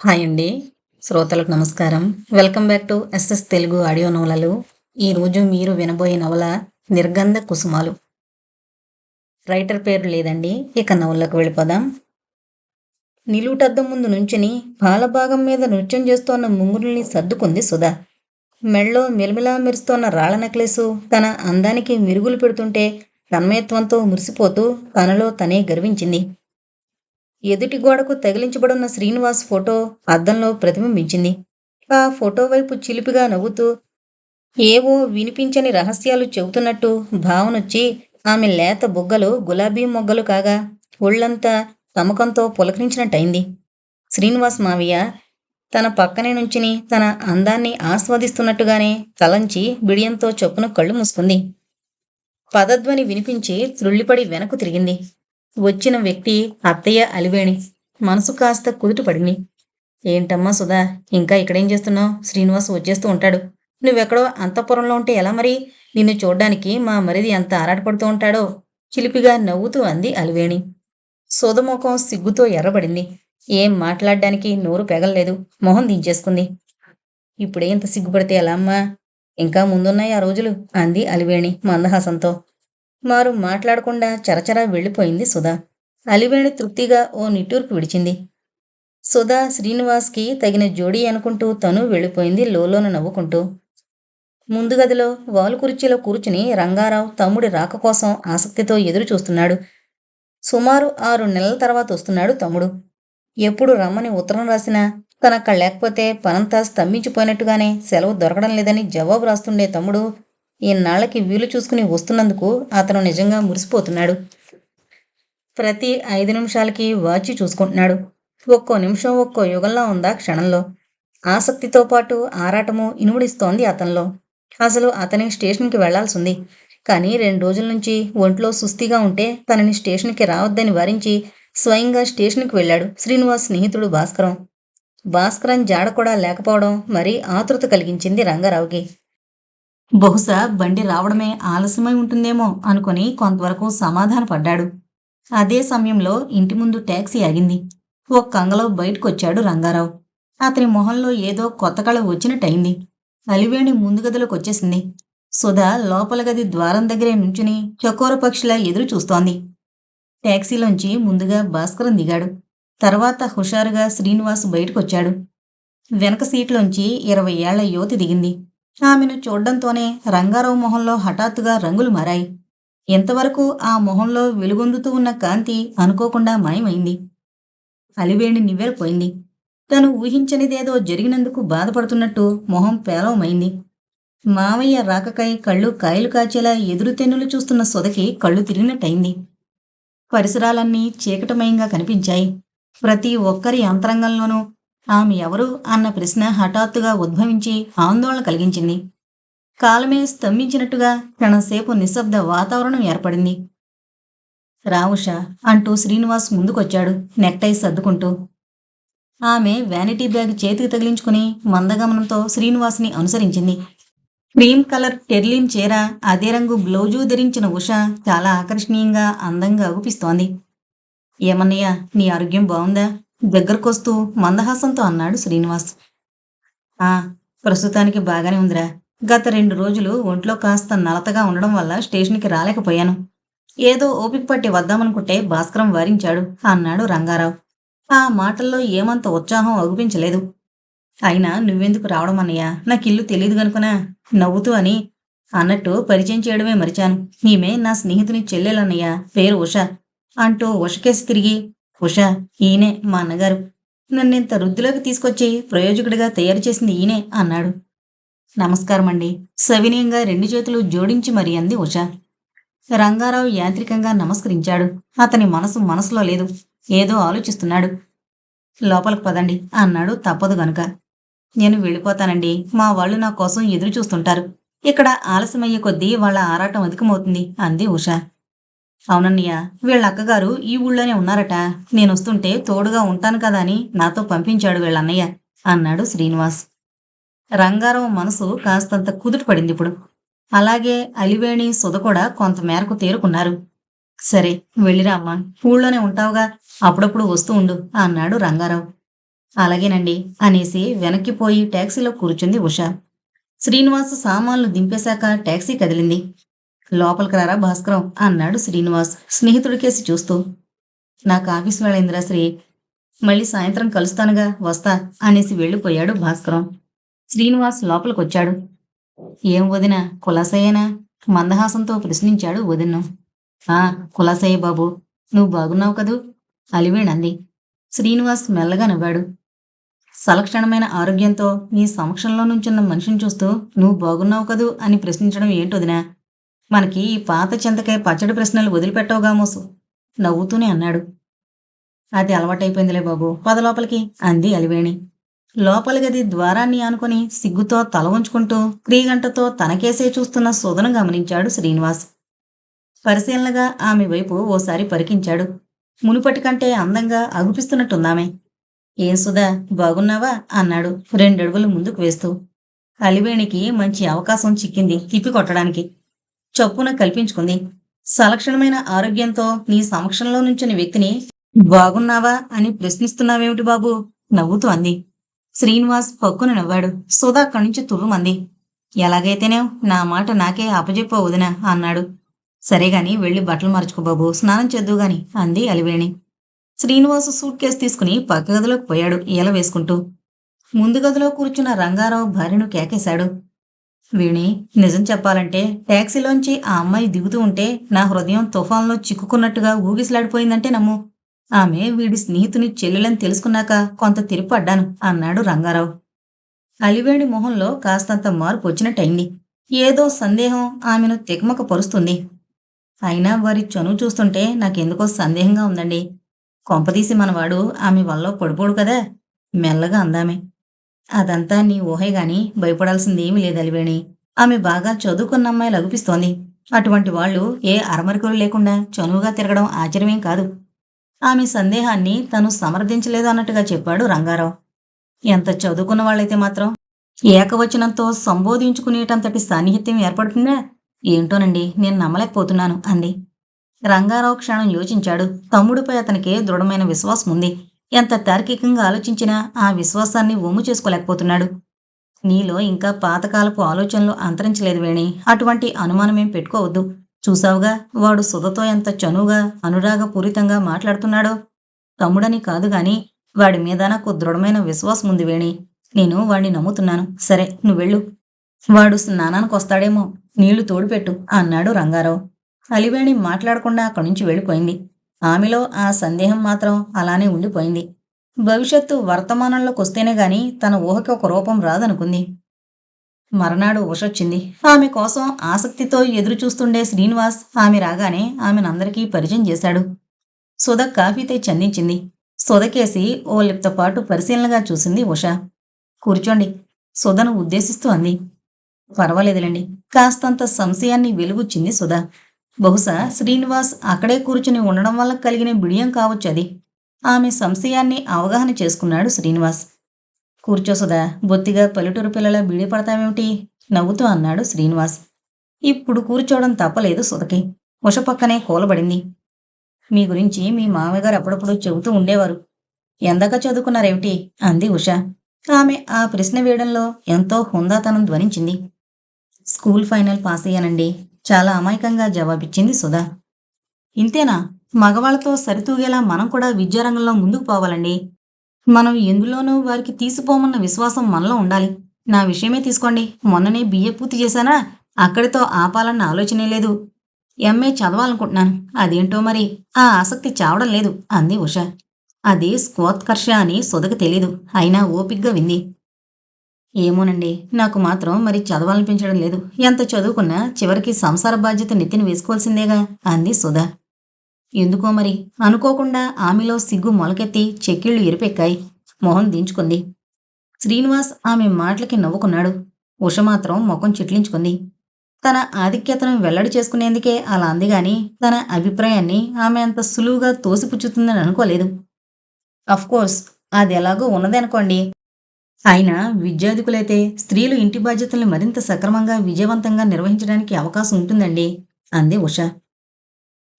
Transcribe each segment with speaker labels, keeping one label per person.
Speaker 1: Hi అండి. శ్రోతలకు నమస్కారం. Welcome back to SS Telugu audio నవలలు. ఈరోజు మీరు వినబోయే నవల నిర్గంధ కుసుమాలు. రైటర్ పేరు లేదండి. ఇక నవలకు వెళ్ళిపోదాం. నిలుటద్దం ముందు నుంచుని పాలభాగం మీద నృత్యం చేస్తోన్న ముంగురుల్ని సర్దుకుంది సుధా. మెళ్ళో మెలిమిలా మెరుస్తోన్న రాళ్ళ నెక్లెసు తన అందానికి మిరుగులు పెడుతుంటే తన్మయత్వంతో మురిసిపోతూ తనలో తనే గర్వించింది. ఎదుటి గోడకు తగిలించబడున్న శ్రీనివాస్ ఫోటో అద్దంలో ప్రతిబింబించింది. ఆ ఫోటో వైపు చిలిపిగా నవ్వుతూ ఏవో వినిపించని రహస్యాలు చెబుతున్నట్టు భావనొచ్చి ఆమె లేత బుగ్గలు గులాబీ మొగ్గలు కాగా ఒళ్ళంతా తమకంతో పులకరించినట్టయింది. శ్రీనివాస్ మావయ్య తన పక్కనే నుంచిని తన అందాన్ని ఆస్వాదిస్తున్నట్టుగానే తలంచి బిడియంతో చొప్పున కళ్ళు మూసుకుంది. పదధ్వని వినిపించి త్రుళ్ళిపడి వెనక్కు తిరిగింది. వచ్చిన వ్యక్తి అత్తయ్య అలివేణి. మనసు కాస్త కుదుటపడింది ఏంటమ్మా సుధా ఇంకా ఇక్కడేం చేస్తున్నావు? శ్రీనివాస్ వచ్చేస్తూ ఉంటాడు. నువ్వెక్కడో అంతఃపురంలో ఉంటే ఎలా మరి? నిన్ను చూడ్డానికి మా మరిది ఎంత ఆరాటపడుతూ ఉంటాడో? చిలిపిగా నవ్వుతూ అంది అలివేణి. సోదముఖం సిగ్గుతో ఎర్రబడింది. ఏం మాట్లాడడానికి నోరు పెగల్లేదు. మొహం దించేసుకుంది. ఇప్పుడే ఇంత సిగ్గుపడితే ఎలా అమ్మా? ఇంకా ముందున్నాయి ఆ రోజులు అంది అలివేణి మందహాసంతో. మారు మాట్లాడకుండా చరచరా వెళ్ళిపోయింది సుధా. అలివేణి తృప్తిగా ఓ నిట్టూర్పు విడిచింది. సుధా శ్రీనివాస్కి తగిన జోడీ అనుకుంటూ తను వెళ్ళిపోయింది లోలోన నవ్వుకుంటూ. ముందు గదిలో వాలు కుర్చీలో కూర్చుని రంగారావు తమ్ముడి రాక కోసం ఆసక్తితో ఎదురు చూస్తున్నాడు. సుమారు ఆరు నెలల తర్వాత వస్తున్నాడు తమ్ముడు. ఎప్పుడు రమ్మని ఉత్తరం రాసినా తనక్కడ లేకపోతే పనంతా స్తంభించిపోయినట్టుగానే సెలవు దొరకడం లేదని జవాబు రాస్తుండే తమ్ముడు ఇన్నాళ్ళకి వీలు చూసుకుని వస్తున్నందుకు అతను నిజంగా మురిసిపోతున్నాడు. ప్రతి ఐదు నిమిషాలకి వాచి చూసుకుంటున్నాడు. ఒక్కో నిమిషం ఒక్కో యుగంలా ఉందా క్షణంలో. ఆసక్తితో పాటు ఆరాటము ఇనుముడిస్తోంది అతనిలో. అసలు అతని స్టేషన్కి వెళ్ళాల్సింది. కానీ రెండు రోజుల నుంచి ఒంట్లో సుస్థిగా ఉంటే తనని స్టేషన్కి రావద్దని వారించి స్వయంగా స్టేషన్కి వెళ్ళాడు శ్రీనివాస్ స్నేహితుడు భాస్కరం. భాస్కరం జాడ కూడా లేకపోవడం మరీ ఆతృత కలిగించింది రంగారావుకి. బహుశా బండి రావడమే ఆలస్యమై ఉంటుందేమో అనుకుని కొంతవరకు సమాధానపడ్డాడు. అదే సమయంలో ఇంటి ముందు ట్యాక్సీ ఆగింది. ఓ కంగలో బయటకొచ్చాడు రంగారావు. అతని మొహంలో ఏదో కొత్త కళ వచ్చినట్టయింది. అలివేణి ముందు గదిలోకి వచ్చేసింది సుధా లోపల గది ద్వారం దగ్గరే నుంచుని చకోర పక్షిలా ఎదురు చూస్తోంది. ట్యాక్సీలోంచి ముందుగా భాస్కరం దిగాడు. తర్వాత హుషారుగా శ్రీనివాస్ బయటకొచ్చాడు. వెనక సీట్లోంచి ఇరవై ఏళ్ళ యువతి దిగింది. ఆమెను చూడ్డంతోనే రంగారావు మొహంలో హఠాత్తుగా రంగులు మారాయి. ఇంతవరకు ఆ మొహంలో వెలుగొందుతూ ఉన్న కాంతి అనుకోకుండా మాయమైంది. అలివేణి నివ్వెరపోయింది. తను ఊహించనిదేదో జరిగినందుకు బాధపడుతున్నట్టు మొహం పేలవమైంది. మావయ్య రాకకై కళ్ళు కాయలు కాచేలా ఎదురుతెన్నులు చూస్తున్న సొదకి కళ్ళు తిరిగినట్టయింది. పరిసరాలన్నీ చీకటమయంగా కనిపించాయి. ప్రతి ఒక్కరి అంతరంగంలోనూ ఆమె ఎవరు అన్న ప్రశ్న హఠాత్తుగా ఉద్భవించి ఆందోళన కలిగించింది. కాలమే స్తంభించినట్టుగా క్షణంసేపు నిశ్శబ్ద వాతావరణం ఏర్పడింది. రావుష అంటూ శ్రీనివాస్ ముందుకొచ్చాడు నెక్టై సర్దుకుంటూ. ఆమె వ్యానిటీ బ్యాగ్ చేతికి తగిలించుకుని మందగమనంతో శ్రీనివాస్ని అనుసరించింది. క్రీమ్ కలర్ టెర్లిన్ చీర అదే రంగు బ్లౌజు ధరించిన ఉష చాలా ఆకర్షణీయంగా అందంగా అగుపిస్తోంది ఏమన్నయ్య నీ ఆరోగ్యం బాగుందా? దగ్గరకొస్తూ మందహాసంతో అన్నాడు శ్రీనివాస్. ఆ ప్రస్తుతానికి బాగానే ఉందిరా. గత రెండు రోజులు ఒంట్లో కాస్త నలతగా ఉండడం వల్ల స్టేషన్కి రాలేకపోయాను. ఏదో ఓపిక పట్టి వద్దామనుకుంటే భాస్కరం వారించాడు అన్నాడు రంగారావు. ఆ మాటల్లో ఏమంత ఉత్సాహం అగుపించలేదు. అయినా నువ్వెందుకు రావడం అన్నయ్యా? నాకు ఇల్లు తెలియదు గనుకునా? నవ్వుతూ అని అన్నట్టు పరిచయం చేయడమే మరిచాను. ఈమె నా స్నేహితుని చెల్లెలన్నయ్య పేరు ఉష అంటూ ఉషకేసి తిరిగి ఉషా ఈయనే మా అన్నగారు. నన్నింత వృద్ధిలోకి తీసుకొచ్చి ప్రయోజకుడిగా తయారు చేసింది ఈయనే అన్నాడు. నమస్కారం అండి సవినయంగా రెండు చేతులు జోడించి మరి అంది ఉషా. రంగారావు యాంత్రికంగా నమస్కరించాడు. అతని మనసు మనసులో లేదు. ఏదో ఆలోచిస్తున్నాడు. లోపలికి పదండి అన్నాడు తప్పదు గనుక. నేను వెళ్ళిపోతానండి. మా వాళ్ళు నా కోసం ఎదురు చూస్తుంటారు ఇక్కడ ఆలస్యమయ్యే కొద్దీ వాళ్ళ ఆరాటం అధికమవుతుంది అంది ఉషా. అవునన్నయ్య వీళ్ళ అక్కగారు ఈ ఊళ్ళోనే ఉన్నారట. నేను వస్తుంటే తోడుగా ఉంటాను కదా అని నాతో పంపించాడు వీళ్ళన్నయ్య అన్నాడు శ్రీనివాస్. రంగారావు మనసు కాస్తంత కుదుట పడింది ఇప్పుడు. అలాగే అలివేణి సుధ కూడా కొంత మేరకు తేరుకున్నారు. సరే వెళ్ళిరా అమ్మా. ఊళ్ళోనే ఉంటావుగా. అప్పుడప్పుడు వస్తూ ఉండు అన్నాడు రంగారావు. అలాగేనండి అనేసి వెనక్కిపోయి ట్యాక్సీలో కూర్చుంది ఉష. శ్రీనివాస్ సామాన్లు దింపేశాక టాక్సీ కదిలింది. లోపలికి రారా భాస్కరం? అన్నాడు శ్రీనివాస్. స్నేహితుడికేసి చూస్తూ. నాకు ఆఫీస్ వెళ్ళిందిరా శ్రీ. మళ్ళీ సాయంత్రం కలుస్తానుగా వస్తా అనేసి వెళ్ళిపోయాడు భాస్కరం. శ్రీనివాస్ లోపలికొచ్చాడు. ఏం వదిన కులాసయ్యేనా? మందహాసంతో ప్రశ్నించాడు వదిన్ను. ఆ కులాసయ్య బాబు నువ్వు బాగున్నావు కదూ? అలివేణంది. శ్రీనివాస్ మెల్లగా నవ్వాడు. సలక్షణమైన ఆరోగ్యంతో నీ సమక్షంలో నుంచున్న మనిషిని చూస్తూ నువ్వు బాగున్నావు కదూ? అని ప్రశ్నించడం ఏంటొదినా? మనకి ఈ పాత చింతకాయ పచ్చడి ప్రశ్నలు వదిలిపెట్టవుగా మోసు. నవ్వుతూనే అన్నాడు. అది అలవాటైపోయిందిలే బాబు. పద లోపలికి. అంది అలివేణి. లోపలి గది ద్వారాన్ని ఆనుకొని సిగ్గుతో తల ఉంచుకుంటూ క్రీగంటతో తనకేసే చూస్తున్న సుధను గమనించాడు శ్రీనివాస్. పరిశీలనగా ఆమె వైపు ఓసారి పరికించాడు. మునుపటి కంటే అందంగా అగుపిస్తున్నట్టుందామె. ఏం సుధా బాగున్నావా? అన్నాడు రెండడుగులు ముందుకు వేస్తూ. అలివేణికి మంచి అవకాశం చిక్కింది తిప్పి కొట్టడానికి. చొప్పున కల్పించుకుంది. సలక్షణమైన ఆరోగ్యంతో నీ సమక్షంలో నుంచిన వ్యక్తిని బాగున్నావా అని ప్రశ్నిస్తున్నావేమిటి బాబు? నవ్వుతూ అంది. శ్రీనివాస్ పక్కున నవ్వాడు. సుధా అక్కడి నుంచి తుర్రుమంది ఎలాగైతేనే నా మాట నాకే అపజెప్ప వదినా అన్నాడు. సరేగాని వెళ్ళి బట్టలు మార్చుకో బాబు. స్నానం చేద్దు గాని అంది అలివేణి. శ్రీనివాసు సూట్ కేసు తీసుకుని పక్క గదిలోకి పోయాడు. ఈల వేసుకుంటూ. ముందు గదిలో కూర్చున్న రంగారావు భార్యను కేకేశాడు. వీణి నిజం చెప్పాలంటే ట్యాక్సీలోంచి ఆ అమ్మాయి దిగుతూ ఉంటే నా హృదయం తుఫాన్లో చిక్కుకున్నట్టుగా ఊగిసలాడిపోయిందంటే నమ్ము. ఆమె వీడి స్నేహితుని చెల్లెలని తెలుసుకున్నాక కొంత తిరిపడ్డాను అన్నాడు రంగారావు. అలివేణి మొహంలో కాస్తంత మార్పు వచ్చినట్టయింది. ఏదో సందేహం ఆమెను తెగమక పరుస్తుంది అయినా వారి చనువు చూస్తుంటే నాకెందుకో సందేహంగా ఉందండి. కొంపదీసి మనవాడు ఆమె వల్ల పడిపోడు కదా? మెల్లగా అందామే. అదంతా నీ ఊహే గాని భయపడాల్సింది ఏమీ లేదు అలివేణి. ఆమె బాగా చదువుకున్న అమ్మాయి లగుపిస్తోంది అటువంటి వాళ్ళు ఏ అరమరికలు లేకుండా చనువుగా తిరగడం ఆశ్చర్యమేం కాదు. ఆమె సందేహాన్ని తను సమర్థించలేదు అన్నట్టుగా చెప్పాడు రంగారావు. ఎంత చదువుకున్న వాళ్ళైతే మాత్రం ఏకవచనంతో సంబోధించుకునేటంతటి సాన్నిహిత్యం ఏర్పడుతుందా? ఏంటోనండి నేను నమ్మలేకపోతున్నాను అంది. రంగారావు క్షణం యోచించాడు. తమ్ముడిపై అతనికి దృఢమైన విశ్వాసం ఉంది ఎంత తార్కికంగా ఆలోచించినా ఆ విశ్వాసాన్ని ఒమ్ము చేసుకోలేకపోతున్నాడు. నీలో ఇంకా పాతకాలపు ఆలోచనలు అంతరించలేదు వేణి. అటువంటి అనుమానమేం పెట్టుకోవద్దు. చూసావుగా వాడు సుధతో ఎంత చనువుగా అనురాగపూరితంగా మాట్లాడుతున్నాడో? తమ్ముడని కాదు గాని వాడి మీద నాకు దృఢమైన విశ్వాసం ఉంది వేణి. నేను వాడిని నమ్ముతున్నాను. సరే నువ్వెళ్ళు వాడు స్నానానికి వస్తాడేమో. నీళ్ళు తోడుపెట్టు అన్నాడు రంగారావు. అలివేణి మాట్లాడకుండా అక్కడి నుంచి వెళ్ళిపోయింది. ఆమెలో ఆ సందేహం మాత్రం అలానే ఉండిపోయింది. భవిష్యత్తు వర్తమానంలోకి వస్తేనే గాని తన ఊహకి ఒక రూపం రాదనుకుంది. మరనాడు ఉషొచ్చింది ఆమె కోసం ఆసక్తితో ఎదురు చూస్తుండే శ్రీనివాస్ ఆమె రాగానే ఆమెనందరికీ పరిచయం చేశాడు. సుధ కాఫీ తెచ్చి అందించింది సుధకేసి ఓ లిప్త పాటు పరిశీలనగా చూసింది ఉష. కూర్చోండి. సుధను ఉద్దేశిస్తూ అంది. పర్వాలేదులేండి. కాస్తంత సంశయాన్ని వెలుగుచ్చింది సుధ. బహుశా శ్రీనివాస్ అక్కడే కూర్చుని ఉండడం వల్ల కలిగిన బిడియం కావచ్చు అది. ఆమె సంశయాన్ని అవగాహన చేసుకున్నాడు శ్రీనివాస్. కూర్చో సుధా బొత్తిగా పల్లెటూరు పిల్లల బీడి పడతామేమిటి? నవ్వుతూ అన్నాడు శ్రీనివాస్. ఇప్పుడు కూర్చోవడం తప్పలేదు సుధకి. ఉష పక్కనే కూలబడింది. మీ గురించి మీ మామగారు అప్పుడప్పుడు చెబుతూ ఉండేవారు. ఎందాక చదువుకున్నారేమిటి? అంది ఉష. ఆమె ఆ ప్రశ్న వేయడంలో ఎంతో హుందాతనం ధ్వనించింది. స్కూల్ ఫైనల్ పాస్ అయ్యానండి చాలా అమాయకంగా జవాబిచ్చింది సుధా. ఇంతేనా? మగవాళ్ళతో సరితూగేలా మనం కూడా విద్యారంగంలో ముందుకు పోవాలండి. మనం ఎందులోనూ వారికి తీసిపోమన్న విశ్వాసం మనలో ఉండాలి. నా విషయమే తీసుకోండి. మొన్ననే బిఏ పూర్తి చేశానా? అక్కడితో ఆపాలన్న ఆలోచనే లేదు. ఎంఏ చదవాలనుకుంటున్నాను. అదేంటో మరి? ఆ ఆసక్తి చావడం లేదు అంది ఉష. అది స్కోత్కర్ష అని సుధకు తెలీదు. అయినా ఓపిగ్గా వింది. ఏమోనండి నాకు మాత్రం మరి చదవాలనిపించడం లేదు. ఎంత చదువుకున్నా చివరికి సంసార బాధ్యత నెత్తిన వేసుకోవాల్సిందేగా అంది సుధా. ఎందుకో మరి? అనుకోకుండా ఆమెలో సిగ్గు మొలకెత్తి చెక్కిళ్ళు ఎరిపెక్కాయి. మొహం దించుకుంది. శ్రీనివాస్ ఆమె మాటలకి నవ్వుకున్నాడు. ఉష మాత్రం ముఖం చిట్లించుకుంది. తన ఆధిక్యతను వెల్లడి చేసుకునేందుకే అలా అంది గాని తన అభిప్రాయాన్ని ఆమె అంత సులువుగా తోసిపుచ్చుతుందని అనుకోలేదు. కోర్స్ అది ఎలాగో ఉన్నదనుకోండి. ఆయన అయినా విద్యార్థికులైతే స్త్రీలు ఇంటి బాధ్యతల్ని మరింత సక్రమంగా విజయవంతంగా నిర్వహించడానికి అవకాశం ఉంటుందండి అంది ఉష.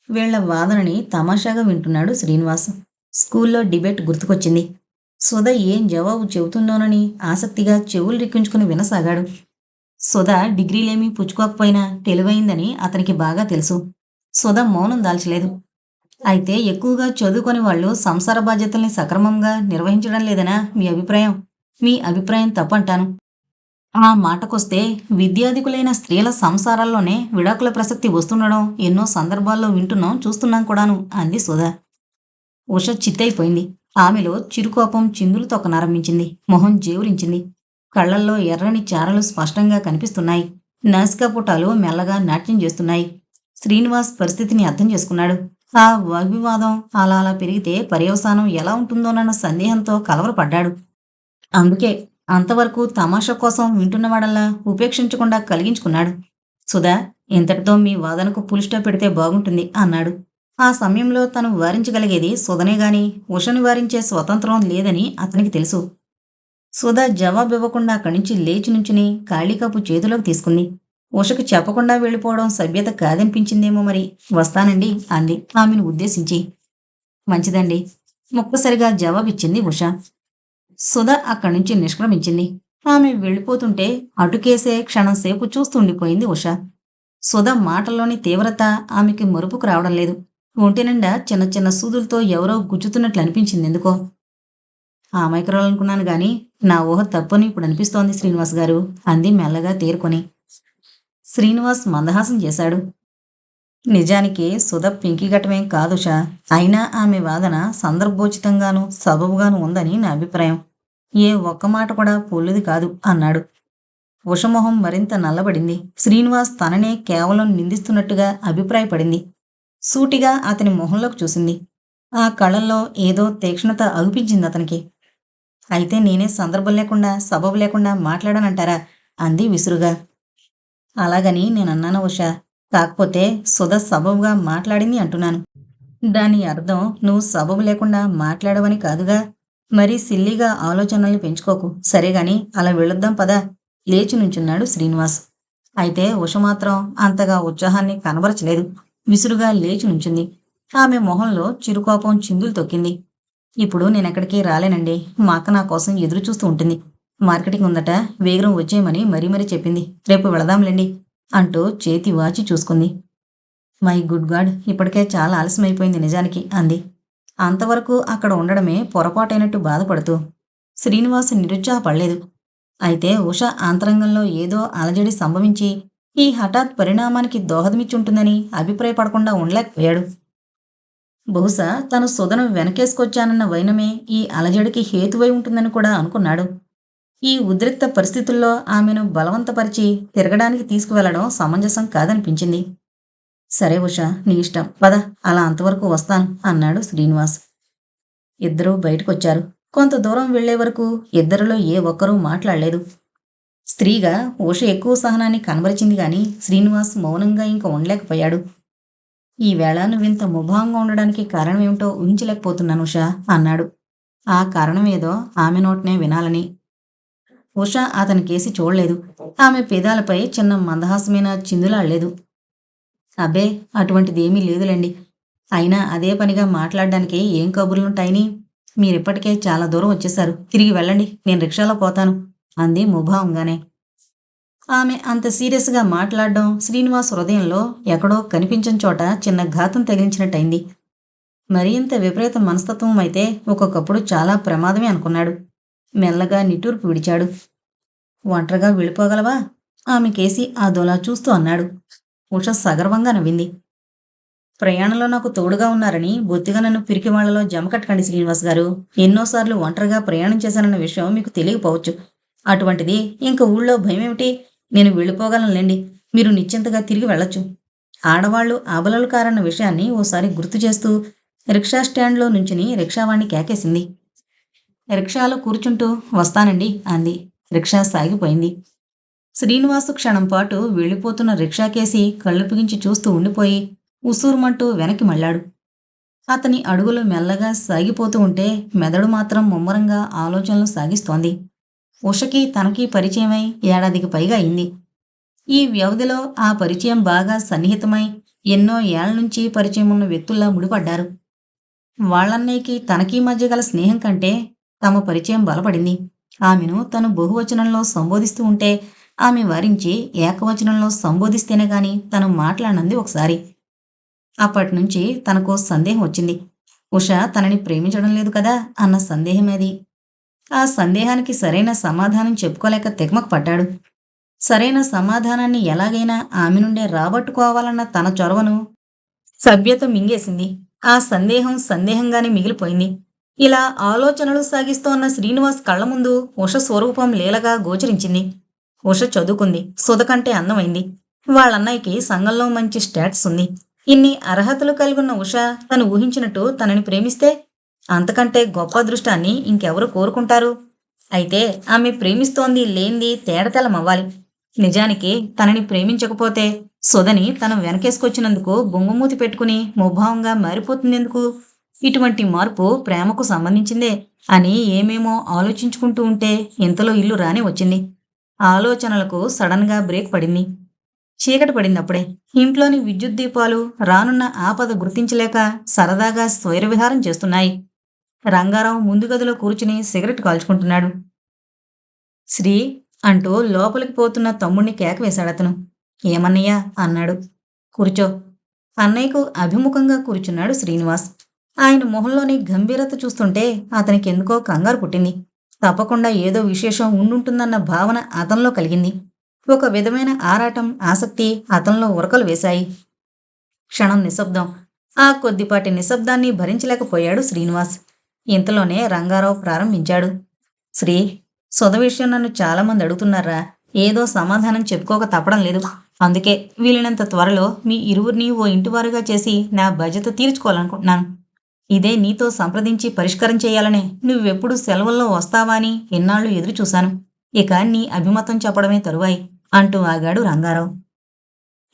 Speaker 1: వీళ్ళ వాదనని తమాషాగా వింటున్నాడు శ్రీనివాస్. స్కూల్లో డిబేట్ గుర్తుకొచ్చింది. సుధ ఏం జవాబు చెబుతుందోనని ఆసక్తిగా చెవులు రిక్కించుకుని వినసాగాడు. సుధ డిగ్రీలేమీ పుచ్చుకోకపోయినా తెలివైందని అతనికి బాగా తెలుసు. సుధ మౌనం దాల్చలేదు. అయితే ఎక్కువగా చదువుకొని వాళ్ళు సంసార బాధ్యతల్ని సక్రమంగా నిర్వహించడం లేదనా మీ అభిప్రాయం? మీ అభిప్రాయం తప్పంటాను. ఆ మాటకొస్తే విద్యాధికులైన స్త్రీల సంసారాల్లోనే విడాకుల ప్రసక్తి వస్తుండడం ఎన్నో సందర్భాల్లో వింటున్నాం చూస్తున్నాం కూడాను అంది సుధా. ఉష చిత్తైపోయింది. ఆమెలో చిరుకోపం చిందులు తొక్కనారంభించింది. మొహం జేవురించింది. కళ్ళల్లో ఎర్రని చారలు స్పష్టంగా కనిపిస్తున్నాయి. నాసికాపుటాలు మెల్లగా నాట్యం చేస్తున్నాయి. శ్రీనివాస్ పరిస్థితిని అర్థం చేసుకున్నాడు. ఆ వాగ్వివాదం అలా అలా పెరిగితే పర్యవసానం ఎలా ఉంటుందోనన్న సందేహంతో కలవరపడ్డాడు. అందుకే అంతవరకు తమాషా కోసం వింటున్నవాడల్లా ఉపేక్షించకుండా కలిగించుకున్నాడు. సుధా ఇంతటితో మీ వాదనకు పులిస్టా పెడితే బాగుంటుంది అన్నాడు. ఆ సమయంలో తను వారించగలిగేది సుధనే గాని ఉషని వారించే స్వతంత్రం లేదని అతనికి తెలుసు. సుధా జవాబు ఇవ్వకుండా అక్కడి నుంచి లేచి నుంచుని ఖాళీ కప్పు చేతిలోకి తీసుకుంది. ఉషకు చెప్పకుండా వెళ్ళిపోవడం సభ్యత కాదనిపించిందేమో మరి. వస్తానండి అంది ఆమెను ఉద్దేశించి. మంచిదండి. ముక్కసరిగా జవాబిచ్చింది ఉష. సుధ అక్కడి నుంచి నిష్క్రమించింది. ఆమె వెళ్ళిపోతుంటే అటుకేసే క్షణం సేపు చూస్తుండిపోయింది ఉష. సుధ మాటల్లోని తీవ్రత ఆమెకి మరుపుకు రావడం లేదు. ఒంటి నిండా చిన్న చిన్న సూదులతో ఎవరో గుచ్చుతున్నట్లు అనిపించింది ఎందుకో. ఆ మైక్రోలనుకున్నాను గాని నా ఊహ తప్పని ఇప్పుడు అనిపిస్తోంది శ్రీనివాస్ గారు అంది మెల్లగా తేరుకొని. శ్రీనివాస్ మందహాసం చేశాడు. నిజానికి సుధ పింకిఘటమేం కాదుషా అయినా ఆమె వాదన సందర్భోచితంగాను సబబుగాను ఉందని నా అభిప్రాయం. ఏ ఒక్క మాట కూడా పోలేది కాదు అన్నాడు. ఉషమొహం మరింత నల్లబడింది. శ్రీనివాస్ తననే కేవలం నిందిస్తున్నట్టుగా అభిప్రాయపడింది. సూటిగా అతని మొహంలోకి చూసింది. ఆ కళ్ళల్లో ఏదో తీక్షణత అగుపించింది అతనికి. అయితే నేనే సందర్భం లేకుండా సబబు లేకుండా మాట్లాడానంటారా? అంది విసురుగా. అలాగని నేనన్నాను ఉషా. కాకపోతే సుధ సబబుగా మాట్లాడింది అంటున్నాను. దాని అర్థం నువ్వు సబబు లేకుండా మాట్లాడవని కాదుగా. మరీ సిల్లీగా ఆలోచనల్ని పెంచుకోకు. సరేగాని అలా వెళ్ళొద్దాం పదా. లేచి నుంచున్నాడు శ్రీనివాస్. అయితే ఉష మాత్రం అంతగా ఉత్సాహాన్ని కనబరచలేదు. విసురుగా లేచి నుంచింది. ఆమె మొహంలో చిరుకోపం చిందులు తొక్కింది. ఇప్పుడు నేనెక్కడికి రాలేనండి. మా అక్క నా కోసం ఎదురు చూస్తూ ఉంటుంది. మార్కెటింగ్ ఉందట వేగరం వచ్చేయమని మరీ మరీ చెప్పింది. రేపు వెళదాంలేండి. అంటూ చేతి వాచి చూసుకుంది. మై గుడ్ గాడ్ ఇప్పటికే చాలా ఆలస్యమైపోయింది నిజానికి అంది. అంతవరకు అక్కడ ఉండడమే పొరపాటైనట్టు బాధపడుతూ. శ్రీనివాస్ నిరుత్సాహపడలేదు. అయితే ఉష ఆంతరంగంలో ఏదో అలజడి సంభవించి ఈ హఠాత్ పరిణామానికి దోహదమిచ్చుంటుందని అభిప్రాయపడకుండా ఉండలేకపోయాడు. బహుశా తను సుధను వెనకేసుకొచ్చానన్న వైనమే ఈ అలజడికి హేతువై ఉంటుందని కూడా అనుకున్నాడు. ఈ ఉద్రిక్త పరిస్థితుల్లో ఆమెను బలవంతపరిచి తిరగడానికి తీసుకువెళ్ళడం సమంజసం కాదనిపించింది. సరే ఉష నీ ఇష్టం. పద అలా అంతవరకు వస్తాను అన్నాడు శ్రీనివాస్. ఇద్దరూ బయటకొచ్చారు. కొంత దూరం వెళ్ళే వరకు ఇద్దరిలో ఏ ఒక్కరూ మాట్లాడలేదు. స్త్రీగా ఉష ఎక్కువ సహనాన్ని కనబరిచింది గాని శ్రీనివాస్ మౌనంగా ఇంక ఉండలేకపోయాడు. ఈ నువ్వింత ముభాంగా ఉండడానికి కారణమేమిటో ఊహించలేకపోతున్నాను ఉషా అన్నాడు. ఆ కారణమేదో ఆమె నోటనే వినాలని. ఉష అతని కేసి చూడలేదు. ఆమె పెదాలపై చిన్న మందహాసమైన చిందులాడలేదు. అబ్బే అటువంటిదేమీ లేదులేండి. అయినా అదే పనిగా మాట్లాడడానికి ఏం కబుర్లుంటాయని? మీరిప్పటికే చాలా దూరం వచ్చేశారు. తిరిగి వెళ్ళండి. నేను రిక్షాలో పోతాను. అంది ముభావంగానే. ఆమె అంత సీరియస్గా మాట్లాడడం శ్రీనివాస్ హృదయంలో ఎక్కడో కనిపించని చోట చిన్న ఘాతం తగిలించినట్టయింది మరింత విపరీత మనస్తత్వం అయితే ఒక్కొక్కప్పుడు చాలా ప్రమాదమే అనుకున్నాడు. మెల్లగా నిట్టూర్పు విడిచాడు. ఒంటరిగా వెళ్ళిపోగలవా? ఆమె కేసి ఆ దోలా చూస్తూ అన్నాడు. ఉష సగర్వంగా నవ్వింది. ప్రయాణంలో నాకు తోడుగా ఉన్నారని బొత్తిగా నన్ను పిరికి వాళ్ళలో జమకట్టకండి శ్రీనివాస్ గారు. ఎన్నోసార్లు ఒంటరిగా ప్రయాణం చేశానన్న విషయం మీకు తెలియకపోవచ్చు. అటువంటిది ఇంక ఊళ్ళో భయమేమిటి? నేను వెళ్ళిపోగలనులేండి. మీరు నిశ్చింతగా తిరిగి వెళ్ళొచ్చు. ఆడవాళ్ళు ఆబలలు కారన్న విషయాన్ని ఓసారి గుర్తు చేస్తూ రిక్షా స్టాండ్లో నుంచుని రిక్షావాణ్ణి కేకేసింది. రిక్షాలో కూర్చుంటూ వస్తానండి అంది. రిక్షా సాగిపోయింది. శ్రీనివాసు క్షణం పాటు వెళ్ళిపోతున్న రిక్షాకేసి కళ్ళు పిగించి చూస్తూ ఉండిపోయి ఉసూరుమంటూ వెనక్కి మళ్ళాడు. అతని అడుగులు మెల్లగా సాగిపోతూ ఉంటే మెదడు మాత్రం ముమ్మరంగా ఆలోచనలు సాగిస్తోంది. ఉషకి తనకి పరిచయమై ఏడాదికి పైగా అయింది. ఈ వ్యవధిలో ఆ పరిచయం బాగా సన్నిహితమై ఎన్నో ఏళ్ళ నుంచి పరిచయం ఉన్న వ్యక్తుల్లా ముడిపడ్డారు. వాళ్ళన్నయ్యకి తనకీ మధ్య గల స్నేహం కంటే తమ పరిచయం బలపడింది. ఆమెను తను బహువచనంలో సంబోధిస్తూ ఉంటే ఆమె వారించి ఏకవచనంలో సంబోధిస్తేనే గాని తను మాట్లాడినంది ఒకసారి. అప్పటి నుంచి తనకు సందేహం వచ్చింది. ఉష తనని ప్రేమించడం లేదు కదా అన్న సందేహం అది ఆ సందేహానికి సరైన సమాధానం చెప్పుకోలేక తెగమకు పడ్డాడు. సరైన సమాధానాన్ని ఎలాగైనా ఆమె నుండే రాబట్టుకోవాలన్న తన చొరవను సభ్యత మింగేసింది. ఆ సందేహం సందేహంగానే మిగిలిపోయింది. ఇలా ఆలోచనలు సాగిస్తోన్న శ్రీనివాస్ కళ్ళ ముందు ఉష స్వరూపం లీలగా గోచరించింది. ఉష చదువుకుంది. సుధ కంటే అందమైంది. వాళ్ళన్నయ్యకి సంఘంలో మంచి స్టాట్స్ ఉంది. ఇన్ని అర్హతలు కలిగిన ఉష తను ఊహించినట్టు తనని ప్రేమిస్తే అంతకంటే గొప్ప అదృష్టాన్ని ఇంకెవరు కోరుకుంటారు? అయితే ఆమె ప్రేమిస్తోంది లేంది తేడతెలమవ్వాలి నిజానికి తనని ప్రేమించకపోతే సుధని తను వెనకేసుకొచ్చినందుకు బొంగుమూతి పెట్టుకుని ముభావంగా మారిపోతుందెందుకు? ఇటువంటి మార్పు ప్రేమకు సంబంధించిందే అని ఏమేమో ఆలోచించుకుంటూ ఉంటే ఇంతలో ఇల్లు రానే వచ్చింది. ఆలోచనలకు సడన్గా బ్రేక్ పడింది. చీకటి పడింది అప్పుడే ఇంట్లోని విద్యుత్ దీపాలు రానున్న ఆపద గుర్తించలేక సరదాగా స్వైరవిహారం చేస్తున్నాయి. రంగారావు ముందు గదిలో కూర్చుని సిగరెట్ కాల్చుకుంటున్నాడు. శ్రీ అంటూ లోపలికి పోతున్న తమ్ముణ్ణి కేక వేశాడతను ఏమన్నయ్యా? అన్నాడు. కూర్చో. అన్నయ్యకు అభిముఖంగా కూర్చున్నాడు శ్రీనివాస్. ఆయన మొహంలోని గంభీరత చూస్తుంటే అతనికి ఎందుకో కంగారు పుట్టింది. తప్పకుండా ఏదో విశేషం ఉండుంటుందన్న భావన అతనిలో కలిగింది. ఒక విధమైన ఆరాటం ఆసక్తి అతనిలో ఉరకలు వేశాయి. క్షణం నిశ్శబ్దం. ఆ కొద్దిపాటి నిశ్శబ్దాన్ని భరించలేకపోయాడు శ్రీనివాస్. ఇంతలోనే రంగారావు ప్రారంభించాడు. శ్రీ సొద విషయం నన్ను చాలామంది అడుగుతున్నారా? ఏదో సమాధానం చెప్పుకోక తప్పడం లేదు. అందుకే వీలైనంత త్వరలో మీ ఇరువురిని ఓ ఇంటివారుగా చేసి నా బాధ్యత తీర్చుకోవాలనుకుంటున్నాను. ఇదే నీతో సంప్రదించి పరిష్కారం చేయాలనే నువ్వెప్పుడు సెలవుల్లో వస్తావా అని ఎన్నాళ్ళు ఎదురు చూశాను. ఇక నీ అభిమతం చెప్పడమే తరువాయి అంటూ ఆగాడు రంగారావు.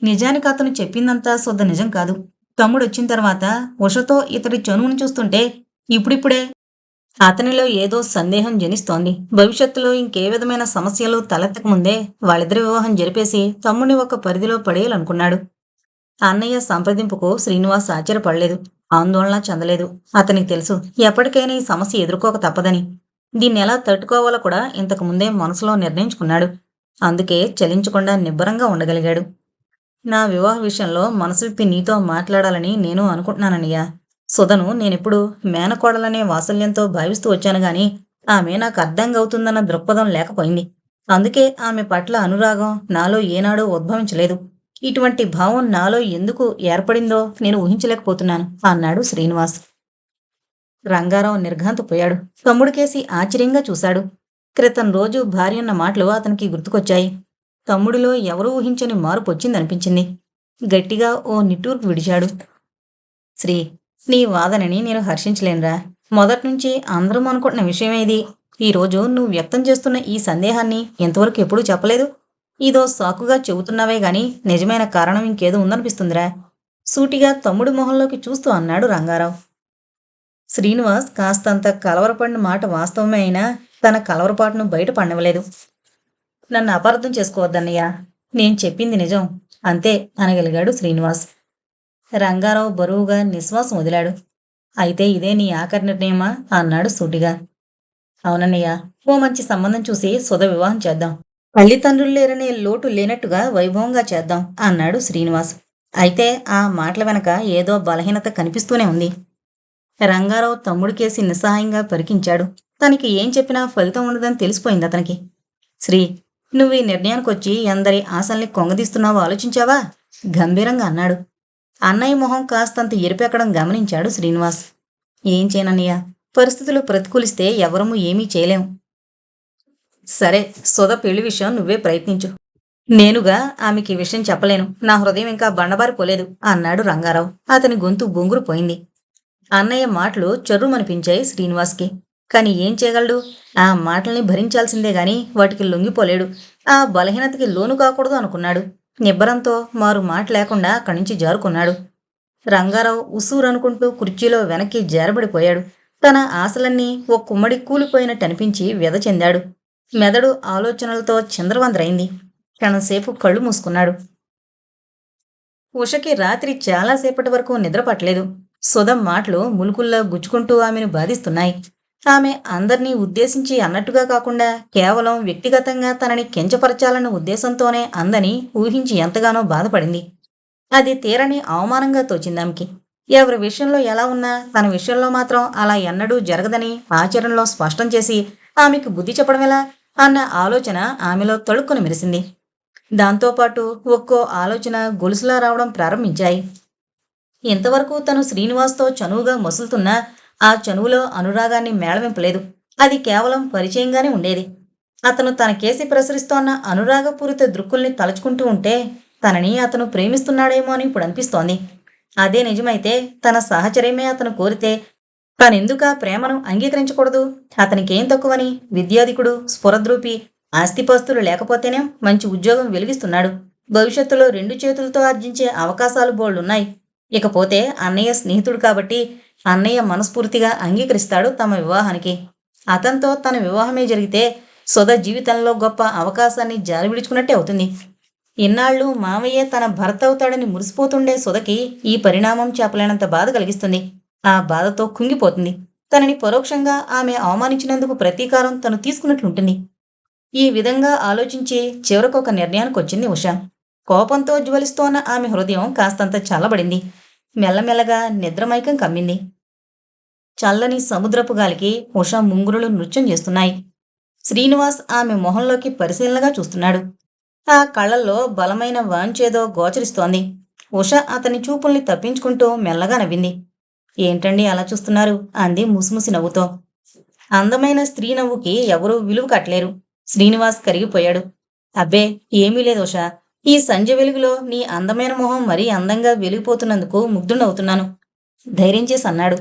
Speaker 1: నిజానికి అతను చెప్పిందంతా శుద్ధ నిజం కాదు. తమ్ముడు వచ్చిన తర్వాత ఉషతో ఇతడి చనువును చూస్తుంటే ఇప్పుడిప్పుడే అతనిలో ఏదో సందేహం జనిస్తోంది. భవిష్యత్తులో ఇంకే విధమైన సమస్యలు తలెత్తక ముందే వాళ్ళిద్దరి వివాహం జరిపేసి తమ్ముని ఒక పరిధిలో పడేయాలనుకున్నాడు. అన్నయ్య సంప్రదింపుకు శ్రీనివాస్ ఆశ్చర్యపడలేదు. ఆందోళన చెందలేదు. అతనికి తెలుసు ఎప్పటికైనా ఈ సమస్య ఎదుర్కోక తప్పదని. దీన్ని ఎలా తట్టుకోవాలో కూడా ఇంతకు ముందే మనసులో నిర్ణయించుకున్నాడు. అందుకే చలించకుండా నిబ్బరంగా ఉండగలిగాడు. నా వివాహ విషయంలో మనసు విప్పి నీతో మాట్లాడాలని నేను అనుకుంటున్నానయ్యా సుధను నేనెప్పుడు మేనకోడలనే వాత్సల్యంతో భావిస్తూ వచ్చాను గాని ఆమె నాకు అర్థంగా అవుతుందన్న దృక్పథం లేకపోయింది. అందుకే ఆమె పట్ల అనురాగం నాలో ఏనాడూ ఉద్భవించలేదు. ఇటువంటి భావం నాలో ఎందుకు ఏర్పడిందో నేను ఊహించలేకపోతున్నాను అన్నాడు శ్రీనివాస్. రంగారావు నిర్ఘాంతపోయాడు. తమ్ముడికేసి ఆశ్చర్యంగా చూశాడు. క్రితం రోజు భార్యన్న మాటలు అతనికి గుర్తుకొచ్చాయి. తమ్ముడిలో ఎవరూ ఊహించని మార్పు వచ్చిందనిపించింది. గట్టిగా ఓ నిట్టూర్పు విడిచాడు. శ్రీ నీ వాదనని నేను హర్షించలేనురా. మొదట్నుంచి అందరం అనుకుంటున్న విషయమేది? ఈరోజు నువ్వు వ్యక్తం చేస్తున్న ఈ సందేహాన్ని ఇంతవరకు ఎప్పుడూ చెప్పలేదు? ఇదో సాకుగా చెబుతున్నావే గాని నిజమైన కారణం ఇంకేదో ఉందనిపిస్తుందిరా. సూటిగా తమ్ముడి మొహంలోకి చూస్తూ అన్నాడు రంగారావు. శ్రీనివాస్ కాస్తంత కలవరపడిన మాట వాస్తవమే అయినా తన కలవరపాటును బయట పండవలేదు నన్ను అపార్థం చేసుకోవద్దన్నయ్యా. నేను చెప్పింది నిజం. అంతే అనగలిగాడు శ్రీనివాస్. రంగారావు బరువుగా నిశ్వాసం వదిలాడు. అయితే ఇదే నీ ఆఖరి నిర్ణయమా? అన్నాడు సూటిగా. అవునన్నయ్య ఓ మంచి సంబంధం చూసి సుధ వివాహం చేద్దాం. తల్లిదండ్రులు లేరనే లోటు లేనట్టుగా వైభవంగా చేద్దాం అన్నాడు శ్రీనివాస్. అయితే ఆ మాటల వెనక ఏదో బలహీనత కనిపిస్తూనే ఉంది. రంగారావు తమ్ముడికేసి నిస్సహాయంగా పరికించాడు. తనకి ఏం చెప్పినా ఫలితం ఉండదని తెలిసిపోయింది అతనికి. శ్రీ నువ్వు ఈ నిర్ణయానికి వచ్చి ఎందరి ఆశల్ని కొంగదీస్తున్నావో ఆలోచించావా? గంభీరంగా అన్నాడు. అన్నయ్య మొహం కాస్తంత ఎరిపెక్కడం గమనించాడు శ్రీనివాస్. ఏం చేయనన్నయ్య? పరిస్థితులు ప్రతికూలిస్తే ఎవరము ఏమీ చేయలేం. సరే సుధ పెళ్ళి విషయం నువ్వే ప్రయత్నించు. నేనుగా ఆమెకి ఈ విషయం చెప్పలేను. నా హృదయం ఇంకా బండబారిపోలేదు అన్నాడు రంగారావు. అతని గొంతు బొంగురు పోయింది అన్నయ్య మాటలు చర్రుమనిపించాయి శ్రీనివాస్కి. కాని ఏం చేయగలడు? ఆ మాటల్ని భరించాల్సిందే గాని వాటికి లొంగిపోలేడు. ఆ బలహీనతకి లోను కాకూడదు అనుకున్నాడు. నిబ్బరంతో మారు మాట లేకుండా అక్కడి నుంచి జారుకున్నాడు. రంగారావు ఉసూరనుకుంటూ కుర్చీలో వెనక్కి జారబడిపోయాడు. తన ఆశలన్నీ ఓ కుమ్మడి కూలిపోయినట్టు అనిపించి వ్యధ చెందాడు. మెదడు ఆలోచనలతో చంద్రవందరైంది. క్షణంసేపు కళ్ళు మూసుకున్నాడు. ఉషకి రాత్రి చాలాసేపటి వరకు నిద్రపట్టలేదు. సుధం మాటలు ములుకుల్లా గుచ్చుకుంటూ ఆమెను బాధిస్తున్నాయి. ఆమె అందర్నీ ఉద్దేశించి అన్నట్టుగా కాకుండా కేవలం వ్యక్తిగతంగా తనని కించపరచాలన్న ఉద్దేశంతోనే అందని ఊహించి ఎంతగానో బాధపడింది. అది తీరని అవమానంగా తోచిందామెకి ఎవరి విషయంలో ఎలా ఉన్నా తన విషయంలో మాత్రం అలా ఎన్నడూ జరగదని ఆచరణలో స్పష్టం చేసి ఆమెకు బుద్ధి చెప్పడం ఎలా? అన్న ఆలోచన ఆమెలో తళుక్కుని మెరిసింది. దాంతోపాటు ఒక్కో ఆలోచన గొలుసులా రావడం ప్రారంభించాయి. ఇంతవరకు తను శ్రీనివాస్తో చనువుగా మొసులుతున్నా ఆ చనువులో అనురాగాన్ని మేళవింపలేదు. అది కేవలం పరిచయంగానే ఉండేది. అతను తన కేసి ప్రసరిస్తోన్న అనురాగపూరిత దృక్కుల్ని తలుచుకుంటూ ఉంటే తనని అతను ప్రేమిస్తున్నాడేమో అని ఇప్పుడు అనిపిస్తోంది. అదే నిజమైతే తన సహచర్యమే అతను కోరితే తానెందుక ప్రేమను అంగీకరించకూడదు? అతనికేం తక్కువని? విద్యాధికుడు స్ఫురద్రూపి ఆస్తిపాస్తులు లేకపోతేనే మంచి ఉద్యోగం వెలిగిస్తున్నాడు. భవిష్యత్తులో రెండు చేతులతో ఆర్జించే అవకాశాలు బోల్డున్నాయి ఇకపోతే అన్నయ్య స్నేహితుడు కాబట్టి అన్నయ్య మనస్ఫూర్తిగా అంగీకరిస్తాడు తమ వివాహానికి. అతనితో తన వివాహమే జరిగితే సుధ జీవితంలో గొప్ప అవకాశాన్ని జారి విడుచుకున్నట్టే అవుతుంది. ఇన్నాళ్ళు మామయ్య తన భర్త అవుతాడని మురిసిపోతుండే సుధకి ఈ పరిణామం చెప్పలేనంత బాధ కలిగిస్తుంది. ఆ బాధతో కుంగిపోతుంది. తనని పరోక్షంగా ఆమె అవమానించినందుకు ప్రతీకారం తను తీసుకున్నట్లుంటుంది. ఈ విధంగా ఆలోచించి చివరకు ఒక నిర్ణయానికి వచ్చింది ఉష. కోపంతో జ్వలిస్తోన్న ఆమె హృదయం కాస్తంత చల్లబడింది. మెల్లమెల్లగా నిద్రమైకం కమ్మింది. చల్లని సముద్రపు గాలికి ఉష ముంగురులు నృత్యం చేస్తున్నాయి. శ్రీనివాస్ ఆమె మొహంలోకి పరిశీలనగా చూస్తున్నాడు. ఆ కళ్ళల్లో బలమైన వాంచేదో గోచరిస్తోంది. ఉష అతని చూపుల్ని తప్పించుకుంటూ మెల్లగా నవ్వింది. ఏంటండి అలా చూస్తున్నారు? అంది ముసిముసి నవ్వుతో. అందమైన స్త్రీ నవ్వుకి ఎవరూ విలువ కట్టలేరు. శ్రీనివాస్ కరిగిపోయాడు. అబ్బే ఏమీ లేదు ఉషా. ఈ సంధ్య వెలుగులో నీ అందమైన మొహం మరీ అందంగా వెలిగిపోతున్నందుకు ముగ్ధుండవుతున్నాను ధైర్యం చేసి అన్నాడు.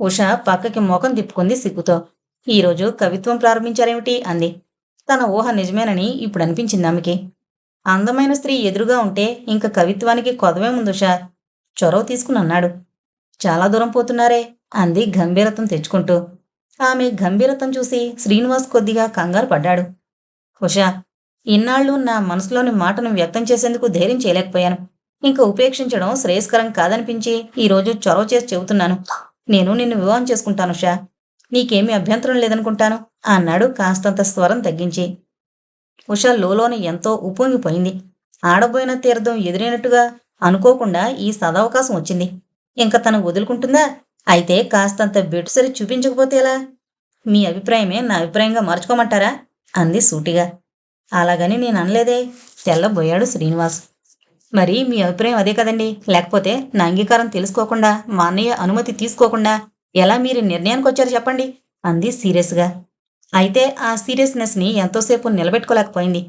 Speaker 1: ఉష పక్కకి మొఖం తిప్పుకుంది సిగ్గుతో. ఈరోజు కవిత్వం ప్రారంభించారేమిటి? అంది. తన ఊహ నిజమేనని ఇప్పుడు అనిపించింది ఆమెకి. అందమైన స్త్రీ ఎదురుగా ఉంటే ఇంక కవిత్వానికి కొదవే ముందు ఉషా. చొరవ తీసుకుని అన్నాడు. చాలా దూరం పోతున్నారే అంది గంభీరతం తెచ్చుకుంటూ. ఆమె గంభీరతం చూసి శ్రీనివాస్ కొద్దిగా కంగారు పడ్డాడు. ఉషా ఇన్నాళ్ళు నా మనసులోని మాటను వ్యక్తం చేసేందుకు ధైర్యం చేయలేకపోయాను. ఇంకా ఉపేక్షించడం శ్రేయస్కరం కాదనిపించి ఈరోజు చొరవ చేసి చెబుతున్నాను. నేను నిన్ను వివాహం చేసుకుంటాను ఉషా. నీకేమీ అభ్యంతరం లేదనుకుంటాను అన్నాడు కాస్తంత స్వరం తగ్గించి. ఉషా లోలోని ఎంతో ఉప్పొంగిపోయింది. ఆడబోయిన తీర్థం ఎదురైనట్టుగా అనుకోకుండా ఈ సదవకాశం వచ్చింది. ఇంకా తను వదులుకుంటుందా? అయితే కాస్తంత బెటుసరి చూపించకపోతే ఎలా? మీ అభిప్రాయమే నా అభిప్రాయంగా మార్చుకోమంటారా? అంది సూటిగా. అలాగని నేను అనలేదే తెల్లబోయాడు శ్రీనివాస్. మరి మీ అభిప్రాయం అదే కదండి. లేకపోతే నా అంగీకారం తెలుసుకోకుండా మా అన్నయ్య అనుమతి తీసుకోకుండా ఎలా మీరు నిర్ణయానికి వచ్చారు చెప్పండి? అంది సీరియస్గా. అయితే ఆ సీరియస్నెస్ని ఎంతోసేపు నిలబెట్టుకోలేకపోయింది.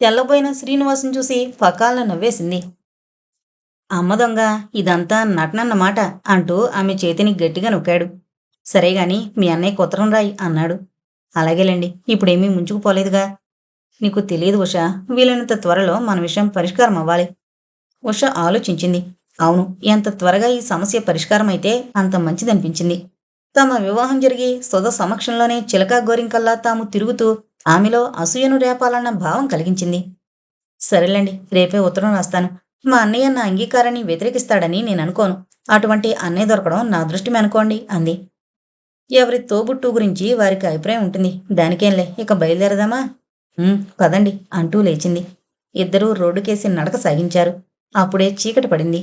Speaker 1: తెల్లబోయిన శ్రీనివాస్ని చూసి ఫకాలను నవ్వేసింది. అమ్మ దొంగ ఇదంతా నటనన్నమాట అంటూ ఆమె చేతిని గట్టిగా నొక్కాడు. సరే గాని మీ అన్నయ్య కుతరం రాయి అన్నాడు. అలాగేలేండి ఇప్పుడేమీ ముంచుకుపోలేదుగా నీకు తెలియదు ఉష వీలైనంత త్వరలో మన విషయం పరిష్కారం అవ్వాలి. ఉష ఆలోచించింది. అవును ఎంత త్వరగా ఈ సమస్య పరిష్కారం అయితే అంత మంచిదనిపించింది. తమ వివాహం జరిగి సొద సమక్షంలోనే చిలకా గోరింకల్లా తాము తిరుగుతూ ఆమెలో అసూయను రేపాలన్న భావం కలిగించింది. సరేలేండి రేపే ఉత్తరం రాస్తాను. మా అన్నయ్య నా అంగీకారాన్ని వ్యతిరేకిస్తాడని నేను అనుకోను. అటువంటి అన్నయ్య దొరకడం నా దృష్టి అనుకోండి అంది. ఎవరి తోబుట్టు గురించి వారికి అభిప్రాయం ఉంటుంది. దానికేంలే ఇక బయలుదేరదామా? పదండి అంటూ లేచింది. ఇద్దరూ రోడ్డుకేసి నడక సాగించారు. అప్పుడే చీకటి పడింది.